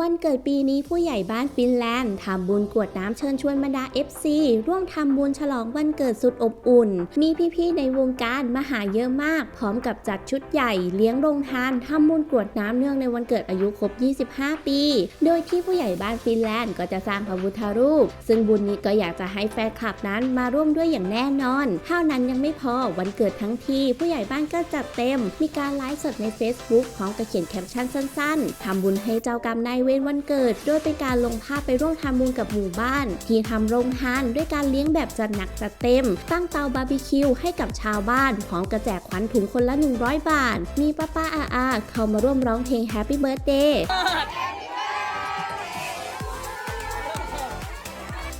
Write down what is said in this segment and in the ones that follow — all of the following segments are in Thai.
วันเกิดปีนี้ผู้ใหญ่บ้านฟินแลนด์ทำบุญกวดน้ำเชิญชวนบรรดา FC ร่วมทำบุญฉลองวันเกิดสุดอบอุ่น มีพี่ๆในวงการมาหาเยอะมาก พร้อมกับจัดชุดใหญ่เลี้ยงโรงทานทำบุญกวดน้ำเนื่องในวันเกิดอายุครบ 25 ปี โดยที่ผู้ใหญ่บ้านฟินแลนด์ก็จะสร้างพระพุทธรูป ซึ่งบุญนี้ก็อยากจะให้แฟนคลับนั้นมาร่วมด้วยอย่างแน่นอน เท่านั้นยังไม่พอวันเกิดทั้งทีผู้ใหญ่บ้านก็จัดเต็ม มีการไลฟ์สดใน Facebook พร้อมกับเขียนแคปชั่นสั้น ๆทำบุญให้เจ้ากรรมนายเวรวันเกิด โดยเป็นการลงภาพไปร่วมทำบุญกับหมู่บ้าน ที่ทำโรงทานด้วยการเลี้ยงแบบจัดหนักจัดเต็ม ตั้งเตาบาร์บีคิวให้กับชาวบ้าน พร้อมกระแจกขวัญถุงคนละ 100 บาท มีป้าป้าอาอาเข้ามาร่วมร้องเพลง Happy Birthday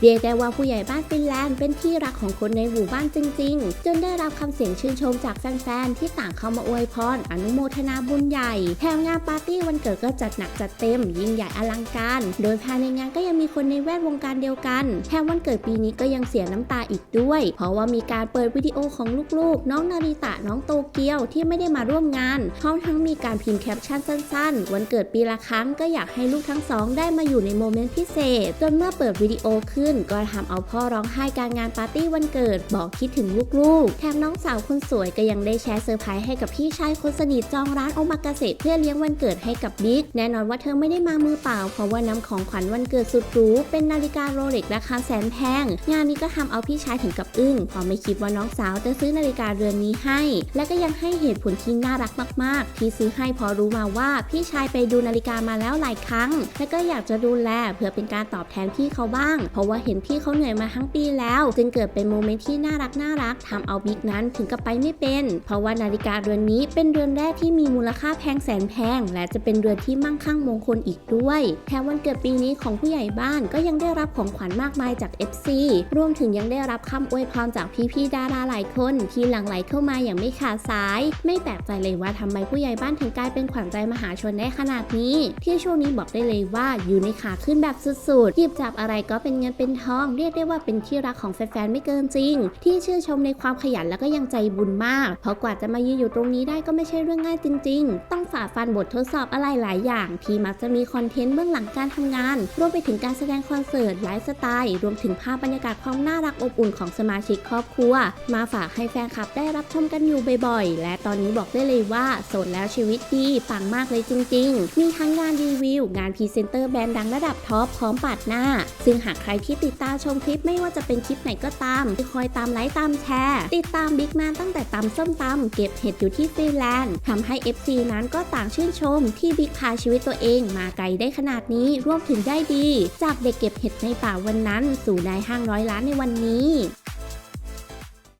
เรียกได้ว่าผู้ใหญ่บ้านฟินแลนด์เป็นที่รักของคนในหมู่บ้านจริง ๆ จนได้รับคำเสียงชื่นชมจากแฟนๆที่ต่างเข้ามาอวยพรอนุโมทนาบุญใหญ่แถมงานปาร์ตี้วันเกิดก็จัดหนักจัดเต็ม ยิ่งใหญ่อลังการ โดยภายในงานก็ยังมีคนในแวดวงการเดียวกันแถมวันเกิดปีนี้ก็ยังเสียน้ำตาอีกด้วย เพราะว่ามีการเปิดวิดีโอของลูกๆ น้องนาริตะน้องโตเกียวที่ไม่ได้มาร่วมงานพร้อมทั้งมีการพิมพ์แคปชั่นสั้น ๆ วันเกิดปีละครั้งก็อยากให้ลูกทั้งสองได้มาอยู่ในโมเมนต์พิเศษ จนเมื่อเปิดวิดีโอขึ้นก็ทำเอาพ่อร้องไห้การงานปาร์ตี้วันเกิด บอกคิดถึงลูกๆ แถมน้องสาวคนสวยก็ยังได้แชร์เซอร์ไพรส์ให้กับพี่ชายคนสนิทจองร้านโอมากาเสะเพื่อเลี้ยงวันเกิดให้กับบิ๊กแน่นอนว่าเธอไม่ได้มามือเปล่า เพราะว่านำของขวัญวันเกิดสุดหรูเป็นนาฬิกาโรเล็กราคาแสนแพงงานนี้ก็ทำเอาพี่ชายถึงกับอึ้งเพราะไม่คิดว่าน้องสาวจะซื้อนาฬิกาเรือนนี้ให้ และก็ยังให้เหตุผลที่น่ารักมาก ๆ ที่ซื้อให้เพอรู้มาว่าพี่ชายไปดูนาฬิกามาแล้วหลายครั้ง และก็อยากจะดูแลเพื่อเป็นการตอบแทนพี่เขาบ้าง เพราะว่าเห็นพี่เขาเหนื่อยมาทั้งปีแล้ว จึงเกิดเป็นโมเมนต์ที่น่ารักน่ารักทำเอาบิ๊กนั้นถึงกับไปไม่เป็น เพราะว่านาฬิกาเรือนนี้เป็นเรือนแรกที่มีมูลค่าแพงแสนแพง และจะเป็นเรือนที่มั่งคั่งมงคลอีกด้วยแถมวันเกิดปีนี้ของผู้ใหญ่บ้านก็ยังได้รับของขวัญมากมายจาก FC รวมถึงยังได้รับคำอวยพรจากพี่ๆดาราหลายคนที่หลั่งไหลเข้ามาอย่างไม่ขาดสาย ไม่แปลกใจเลยว่าทำไมผู้ใหญ่บ้านถึงกลายเป็นขวัญใจมหาชนได้ขนาดนี้ ที่ช่วงนี้บอกได้เลยว่าอยู่ในขาขึ้นแบบสุดๆหยิบจับอะไรก็เป็นเงินเป็นทองเรียกได้ว่าเป็นที่รักของแฟนๆไม่เกินจริง ที่ชื่นชมในความขยันแล้วก็ยังใจบุญมาก เพราะกว่าจะมายืนอยู่ตรงนี้ได้ก็ไม่ใช่เรื่องง่ายจริง ๆ ต้องฝ่าฟันบททดสอบอะไรหลายอย่าง ที่มักจะมีคอนเทนต์เบื้องหลังการทำงาน รวมไปถึงการแสดงคอนเสิร์ตไลฟ์สไตล์ รวมถึงภาพบรรยากาศความน่ารักอบอุ่นของสมาชิกครอบครัว มาฝากให้แฟนคลับได้รับชมกันอยู่บ่อยๆ และตอนนี้บอกได้เลยว่าโสดแล้วชีวิตดีปังมากเลยจริง ๆ มีทั้งงานรี วิวงานพรีเซนเตอร์แบรนด์ดังระดับท็อปพร้อมปาดหน้า ซึ่งหากใครที่ติดตามชมคลิปไม่ว่าจะเป็นคลิปไหนก็ตามคอยตามไลค์ตามแชร์ ติดตามบิ๊กแมนตั้งแต่ตำส้มตำเก็บเห็ดอยู่ที่ฟินแลนด์ทำให้ FC นั้นก็ต่างชื่นชม ที่บิ๊กพาชีวิตตัวเองมาไกลได้ขนาดนี้รวมถึงได้ดี จากเด็กเก็บเห็ดในป่าวันนั้น สู่นายห้างร้อยล้านในวันนี้